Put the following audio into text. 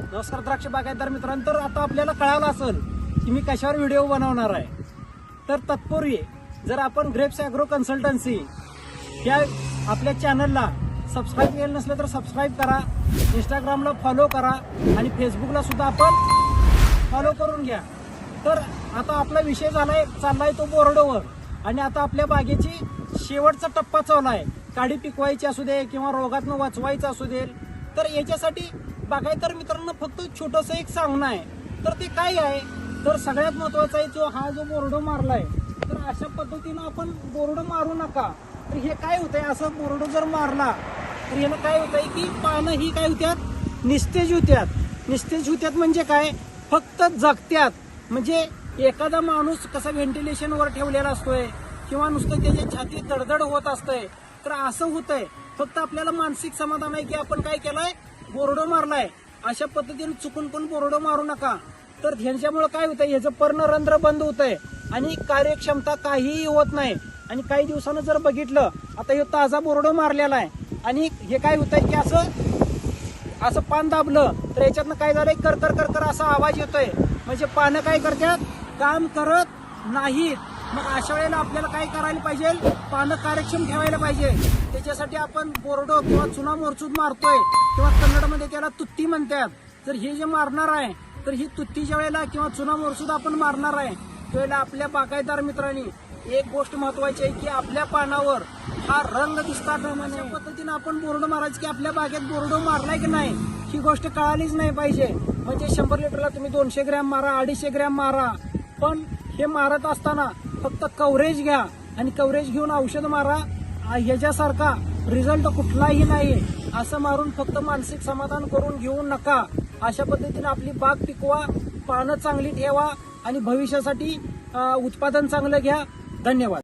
नमस्कार द्राक्ष बागायतदार मित्रांनो तर आता आपल्याला कळालं असेल की मी कशावर व्हिडिओ बनवणार आहे. तर तत्पूर्वी जर आपण ग्रेप्स अॅग्रो कन्सल्टन्सी या आपल्या चॅनलला सबस्क्राईब केलं नसलं तर सबस्क्राईब करा इंस्टाग्रामला फॉलो करा आणि फेसबुकला सुद्धा आपण फॉलो करून घ्या. तर आता आपला विषय झालाय चाललाय तो बोर्डोवर. आणि आता आपल्या बागेची शेवटचा टप्पा चालला आहे. काडी पिकवायची असू दे किंवा रोगातनं वाचवायचं असू दे तर याच्यासाठी बागायतर मित्रांनो फक्त छोटंसं एक सांगणं आहे. तर ते काय आहे? तर सगळ्यात महत्त्वाचा आहे जो हा जो बोर्डो मारलाय तर अशा पद्धतीनं आपण बोर्ड मारू नका. तर हे काय होतंय? असं बोर्ड जर मारला तर यानं काय होतंय की पानं ही काय होत्यात? निस्तेज होत्यात. निस्तेज होत्यात म्हणजे काय? फक्त जगत्यात. म्हणजे एखादा माणूस कसा व्हेंटिलेशनवर ठेवलेला असतोय किंवा नुसतं त्याची छाती दडदड होत असतंय तर असं होतंय. फक्त आपल्याला मानसिक समाधान आहे की आपण काय केलंय? बोरडो मारलाय. अशा पद्धतीने चुकून पण बोरडो मारू नका. तर ह्यांच्यामुळे काय होतंय? ह्याचं पर्णरंध्र बंद होतंय. आणि कार्यक्षमता काहीही होत नाही. आणि काही दिवसानं जर बघितलं आता हे ताजा बोरडो मारलेला आहे. आणि हे काय होतंय की असं असं पान दाबलं तर याच्यातनं काय झालंय? करकर करकर असा आवाज येतोय. म्हणजे पानं काय करतात? काम करत नाहीत. मग अशा वेळेला आपल्याला काय करायला पाहिजे? पानं कार्यक्षम ठेवायला पाहिजे. त्याच्यासाठी आपण बोरडो किंवा चुना मोरचूद मारतोय किंवा कन्नडमध्ये त्याला तुत्ती म्हणतात. तर हे जे मारणार आहे तर ही तुत्तीच्या वेळेला किंवा चुना मोरचूद आपण मारणार आहे. त्यावेळेला आपल्या बागायतदार मित्रांनी एक गोष्ट महत्वाची आहे की आपल्या पानावर हा रंग दिसता अशा पद्धतीनं आपण बोरडो मारायचं की आपल्या बागेत बोरडो मारलाय की नाही ही गोष्ट कळालीच नाही पाहिजे. म्हणजे शंभर लिटरला तुम्ही दोनशे ग्रॅम मारा अडीचशे ग्रॅम मारा. पण हे मारत असताना फक्त कव्हरेज घ्या आणि कव्हरेज घेऊन औषध मारा. याच्यासारखा ह्याच्यासारखा रिझल्ट कुठलाही नाही. असं मारून फक्त मानसिक समाधान करून घेऊ नका. अशा पद्धतीने आपली बाग पिकवा पानं चांगली ठेवा आणि भविष्यासाठी उत्पादन चांगलं घ्या. धन्यवाद.